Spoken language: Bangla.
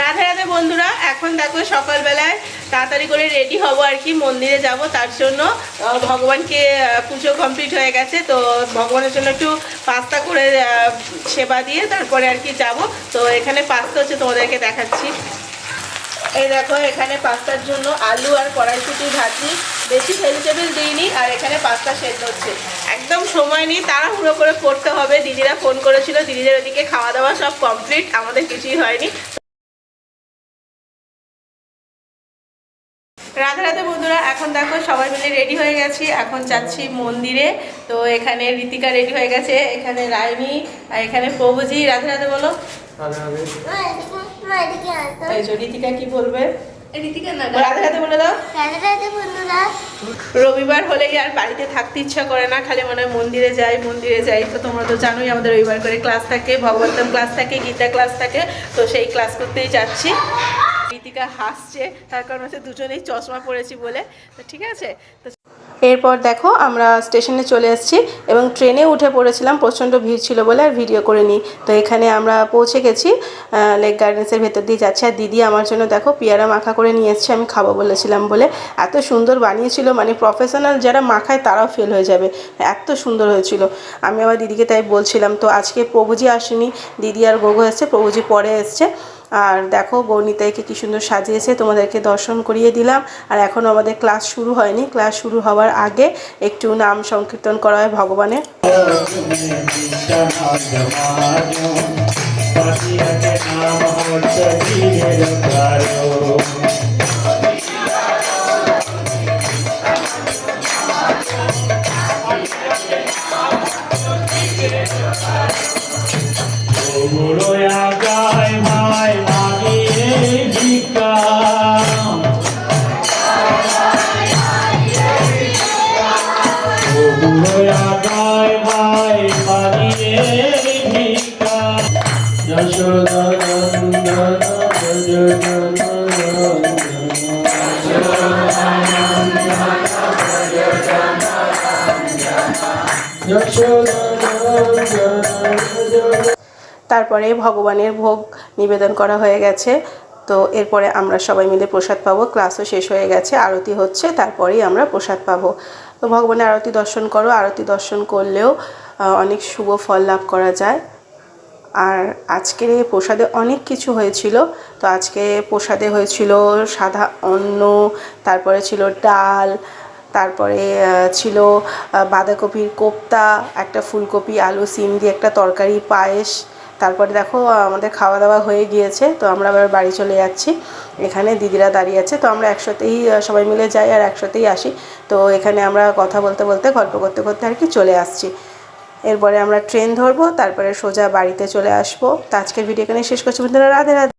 রাধে রাধে বন্ধুরা, এখন দেখো সকালবেলায় তাড়াতাড়ি করে রেডি হব আর কি, মন্দিরে যাব, তার জন্য ভগবানকে পুজো কমপ্লিট হয়ে গেছে, তো ভগবানের জন্য একটু পাস্তা করে সেবা দিয়ে তারপরে আর কি যাব, তো এখানে পাস্তা হচ্ছে তোমাদেরকে দেখাচ্ছি। এই দেখো, এখানে পাস্তার জন্য আলু আর কড়াইশুটি ভাজি, বেশি ভেজিটেবল দিইনি, আর এখানে পাস্তা সেদ্ধ হচ্ছে। একদম সময় নেই, তাড়াহুড়ো করে করতে হবে, দিদিরা ফোন করেছিল, দিদিদের ওদিকে খাওয়া দাওয়া সব কমপ্লিট আমাদের কিছুই হয়নি রাধে রাধে বন্ধুরা এখন দেখো সবাই মিলে রেডি হয়ে গেছি। এখন যাচ্ছি মন্দিরে। তো এখানে রীতিকা রেডি হয়ে গেছে এখানে রায়নি আর এখানে প্রভুজি। রাধে রাধে বলো। এই যে রীতিকা কি বলবে? রীতিকা না রাধে রাধে বলে দাও। রাধে রাধে বন্ধুরা। রবিবার হলেই আর বাড়িতে থাকতে ইচ্ছা করে না খালি মনে হয় মন্দিরে যাই মন্দিরে যাই। তো তোমরা তো জানোই আমাদের রবিবার করে ক্লাস থাকে ভগবন্তম ক্লাস থাকে গীতা ক্লাস থাকে তো সেই ক্লাস করতেই যাচ্ছি। রীতিকা হাসছে, তার কারণ হচ্ছে দুজনেই চশমা পরেছি বলে। তো ঠিক আছে? তো এরপর দেখো, আমরা স্টেশনে চলে এসেছি এবং ট্রেনে উঠে পড়েছিলাম, প্রচণ্ড ভিড় ছিল বলে আর ভিডিও করে নিই তো এখানে আমরা পৌঁছে গেছি লেক গার্ডেন্সের ভেতর দিয়ে যাচ্ছি। আর দিদি আমার জন্য দেখো, পিয়ারা মাখা করে নিয়ে এসছে, আমি খাব বলেছিলাম বলে। এত সুন্দর বানিয়েছিল মানে প্রফেশনাল যারা মাখায় তারাও ফেল হয়ে যাবে। এত সুন্দর হয়েছিল। আমি আবার দিদিকে তাই বলছিলাম, তো আজকে প্রভুজি আসেনি। দিদি আর গোগো এসছে, প্রভুজি পরে এসছে। আর দেখো বর্ণিতাইকে কি সুন্দর সাজিয়েছে, তোমাদেরকে দর্শন করিয়ে দিলাম। আর এখনও আমাদের ক্লাস শুরু হয়নি। ক্লাস শুরু হওয়ার আগে একটু নাম সংকীর্তন করা হয় ভগবানের। গুরুয়া গায় তারপরে ভগবানের ভোগ নিবেদন করা হয়ে গেছে। তো এরপরে আমরা সবাই মিলে প্রসাদ পাবো। ক্লাসও শেষ হয়ে গেছে। আরতি হচ্ছে, তারপরেই আমরা প্রসাদ পাবো। তো ভগবানের আরতি দর্শন করো। আরতি দর্শন করলেও অনেক শুভ ফল লাভ করা যায়। আর আজকের এই প্রসাদে অনেক কিছু হয়েছিল। তো আজকে প্রসাদে হয়েছিল সাদা অন্ন, তারপরে ছিল ডাল, তারপরে ছিল বাঁধাকপির কোপ্তা, একটা ফুলকপি, আলু, সিম দিয়ে একটা তরকারি, পায়েস। তারপরে দেখো, আমাদের খাওয়া দাওয়া হয়ে গিয়েছে, তো আমরা আবার বাড়ি চলে যাচ্ছি। এখানে দিদিরা দাঁড়িয়ে আছে, তো আমরা একসাথেই সবাই মিলে যাই আর একসাথেই আসি। তো এখানে আমরা কথা বলতে বলতে গল্প করতে করতে আর কি চলে আসছি। এরপরে আমরা ট্রেন ধরবো, তারপরে সোজা বাড়িতে চলে আসব। তো আজকের ভিডিও এখানে শেষ করছি। বন্ধুরা, রাধে রাধে।